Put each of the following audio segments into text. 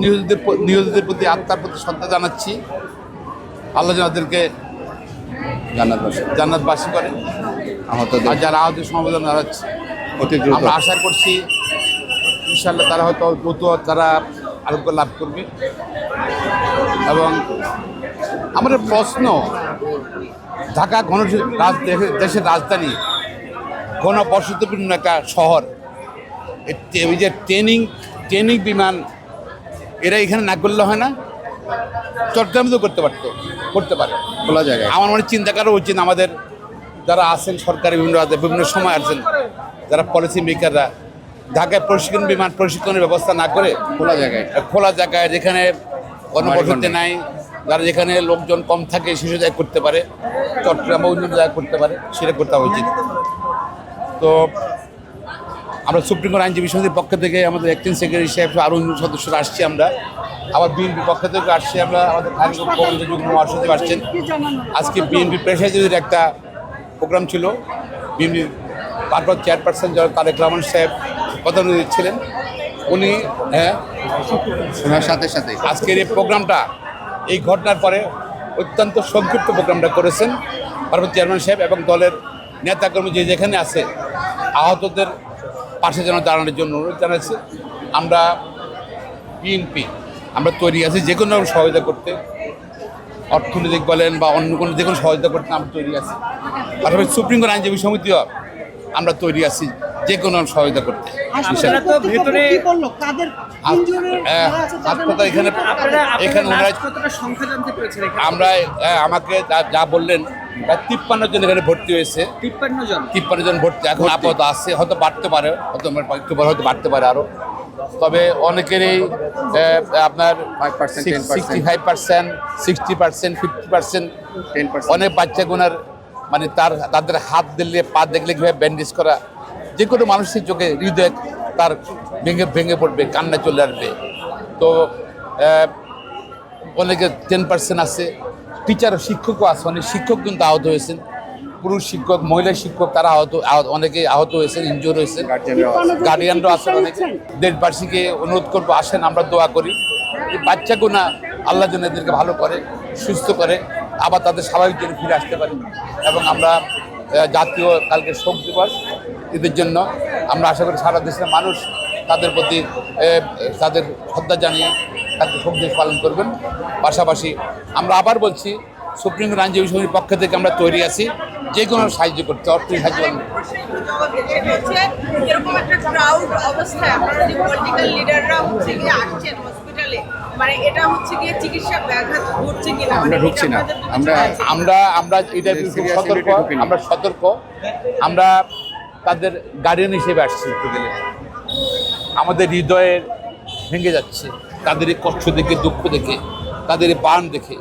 নিয়োজিতদের প- নিয়োজিতদের প্রতি আত্মার প্রতি শ্রদ্ধা জানাচ্ছি। আল্লাহ যেন তাদেরকে জান্নাতবাসী করেন। আহতদের আর যারা আহত সমবেদনা জানাচ্ছি আমরা আশা করছি ইনশাল্লাহ তারা হয়তো দ্রুত তারা আরোগ্য লাভ করবে। এবং আমাদের প্রশ্ন ঢাকা ঘন দেশের- রাজধানী ঘনবসতিপূর্ণ একটা শহর। এই যে ট্রেনিং ট্রেনিং বিমান এরা এখানে না করলে হয় না চট্টগ্রামে তো করতে পারতো করতে পারে। খোলা জায়গায়। আমার মনে চিন্তা করা উচিত আমাদের যারা আছেন সরকারি বিভিন্ন বিভিন্ন সময় আছেন যারা পলিসি মেকাররা ঢাকায় প্রশিক্ষণ বিমান প্রশিক্ষণের ব্যবস্থা না করে খোলা জায়গায়। খোলা জায়গায় যেখানে গণবসতি নেই। যারা যেখানে লোকজন কম থাকে সেসব জায়গায় করতে পারে চট্টগ্রাম বা অন্য জায়গায় করতে পারে সেটা করতে উচিত। তো আমরা সুপ্রিম কোর্ট আইনজীবী সমিতির পক্ষ থেকে আমাদের অ্যাক্টিং সেক্রেটারি সাহেব আরও অন্য সদস্যরা আসছি আমরা। আবার বিএনপি পক্ষ থেকে আসছি আমরা আমাদের যুগ্ম মহাসচিব আসছেন। আজকে বিএনপি প্রেসিডেন্টের একটা প্রোগ্রাম ছিল। বিএনপি ভারপ্রাপ্ত চেয়ারপারসন যারা তারেক রহমান সাহেব প্রধান ছিলেন। উনি হ্যাঁ? শোনার সাথে সাথে। আজকের এই প্রোগ্রামটা এই ঘটনার পরে অত্যন্ত সংক্ষিপ্ত প্রোগ্রামটা করেছেন। ভারপ্রাপ্ত চেয়ারম্যান সাহেব এবং দলের নেতাকর্মী যে যেখানে আছে আহতদের পাশে যেন দাঁড়ানোর জন্য অনুরোধ জানাচ্ছি। আমরা বিএনপি আমরা তৈরি আছি যে কোনো সহায়তা করতে। অর্থনৈতিক বলেন বা অন্য কোনো যে কোনো সহায়তা করতে আমরা তৈরি আছি। পাশাপাশি সুপ্রিম কোর্ট আইনজীবী সমিতিও আমরা তৈরি আছি যে কোনো সহায়তা করতে। হ্যাঁ, এখানে এখানে আমরা আমাকে যা- যা বললেন প্রায় তিপ্পান্ন জন এখানে ভর্তি হয়েছে। তিপ্পান্ন জন? তিপ্পান্ন জন ভর্তি। এখন আপাতত আছে হয়তো বাড়তে পারে হয়তো একটু পরে হয়তো বাড়তে পারে আরও তবে অনেকেরই আপনার 5%, 10%, sixty five percent sixty percent fifty percent অনেক বাচ্চা গুনার মানে তার তাদের হাত দিলে পা দেখলে কীভাবে ব্যান্ডেজ করা যে কোনো মানুষের চোখে হৃদয় তার ভেঙে ভেঙে পড়বে কান্না চলে আসবে। তো অনেকে টেন পার্সেন্ট আছে টিচার শিক্ষকও আছে অনেক শিক্ষক কিন্তু আহত হয়েছেন। পুরুষ শিক্ষক মহিলা শিক্ষক তারা আহত আহত অনেকে আহত হয়েছেন ইনজোর হয়েছেন। গার্ডিয়ানরাও আছেন অনেকে। দেশবাসীকে অনুরোধ করব আসেন আমরা দোয়া করি। বাচ্চাগুনা আল্লাহ যেন এদেরকে ভালো করে সুস্থ করে আবার তাদের স্বাভাবিক জন্য ফিরে আসতে পারে। এবং আমরা জাতীয় কালকে শোক দিবস এদের জন্য আমরা আশা করি সারা দেশের মানুষ তাদের প্রতি তাদের শ্রদ্ধা জানিয়ে তাদের শোক দিবস পালন করবেন। পাশাপাশি আমরা আবার বলছি সুপ্রিম কোর্ট আইনজীবী সমিতির পক্ষ থেকে আমরা তৈরি আছি যে কোনো সাহায্য করতে অর্থনৈতিক সাহায্য করতে। সেটা হচ্ছে এরকম একটা ক্রাউড অবস্থায় আপনারা যে পলিটিক্যাল লিডাররা হচ্ছে গিয়ে আসছেন হসপিটালে মানে মানে আমরা ঢুকছি না। আমরা- আমরা আমরা এটা সতর্ক আমরা সতর্ক। আমরা তাদের গার্ডিয়ান হিসেবে আসছি আমাদের হৃদয়ের ভেঙে যাচ্ছে। তাদের এই কষ্ট দেখে দুঃখ দেখে। তাদের বান দেখে।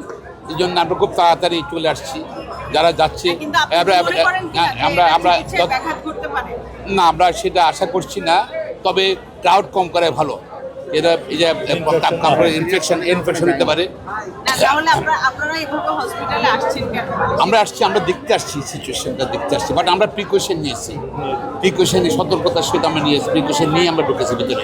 এই জন্য আমরা খুব তাড়াতাড়ি চলে আসছি। যারা যাচ্ছে কিন্তু আমরা কি মনে করেন কিনা যে আমরা না আমরা সেটা আশা করছি না তবে ক্রাউড কম করাই ভালো। এরা এই যে কাপড়ের ইনফেকশন ইনফেকশন হতে পারে। না তাহলে আপনারা আপনারা এভাবে হসপিটালে আসছেন কেন? আমরা আসছি আমরা দেখতে আসছি সিচুয়েশনটা দেখতে আসছি। বাট আমরা প্রিকশন নিয়েছি। প্রিকশন সতর্কতার সহিত আমরা নিয়েছি প্রিকশন নিয়ে আমরা ঢুকেছি ভিতরে।